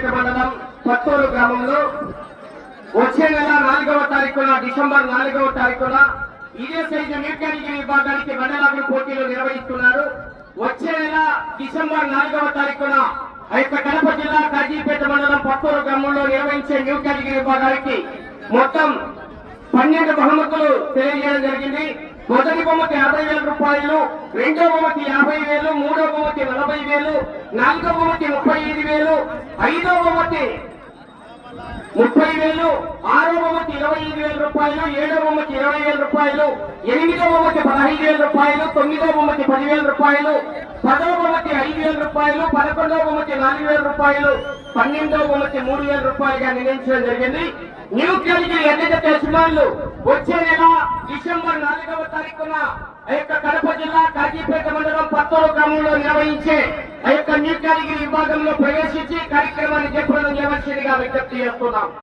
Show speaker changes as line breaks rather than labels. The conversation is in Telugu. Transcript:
కాజీపేట మండలం పత్తూరు గ్రామంలో వచ్చే నెల నాలుగవ తారీఖున డిసెంబర్ నాలుగవ తారీఖున ఇదే సైజు మెకానికల్ విభాగానికి మండలాభివృద్ధి పోటీలు నిర్వహిస్తున్నారు. వచ్చే నెల డిసెంబర్ నాలుగవ తారీఖున ఆ యొక్క కడప జిల్లా కాజీపేట మండలం పత్తూరు గ్రామంలో నిర్వహించే న్యూ కేటగిరీ విభాగానికి మొత్తం పన్నెండు బహుమతులు తెలియజేయడం జరిగింది. మొదటి బొమ్మకి యాభై వేల రూపాయలు రెండో బొమ్మకి యాభై వేలు మూడో బొమ్మకి నలభై వేలు నాలుగో బొమ్మకి ముప్పై ఐదు వేలు ఐదో బహుమతి ముప్పై వేలు ఆరో బొమ్మకి ఇరవై ఐదు వేల రూపాయలు ఏడో బొమ్మకి ఇరవై వేల రూపాయలు ఎనిమిదో బొమ్మకి పదహైదు వేల రూపాయలు తొమ్మిదో బొమ్మకి పదివేల రూపాయలు పదో బొమ్మకి ఐదు వేల రూపాయలు పదకొండో బొమ్మకి నాలుగు వేల రూపాయలు పన్నెండో బొమ్మకి మూడు వేల రూపాయలుగా నిర్ణయించడం జరిగింది. న్యూ కేటగిరీ ఎన్నిక తెలిసినాళ్ళు వచ్చే నెల డిసెంబర్ నాలుగవ తారీఖున ఆ యొక్క కడప జిల్లా కాజీపేట మండలం పత్తూరు గ్రామంలో నిర్వహించే ఆ యొక్క న్యూ కేటగిరీ విభాగంలో ప్రవేశించి కార్యక్రమాన్ని విజ్ఞప్తి చేస్తున్నాం.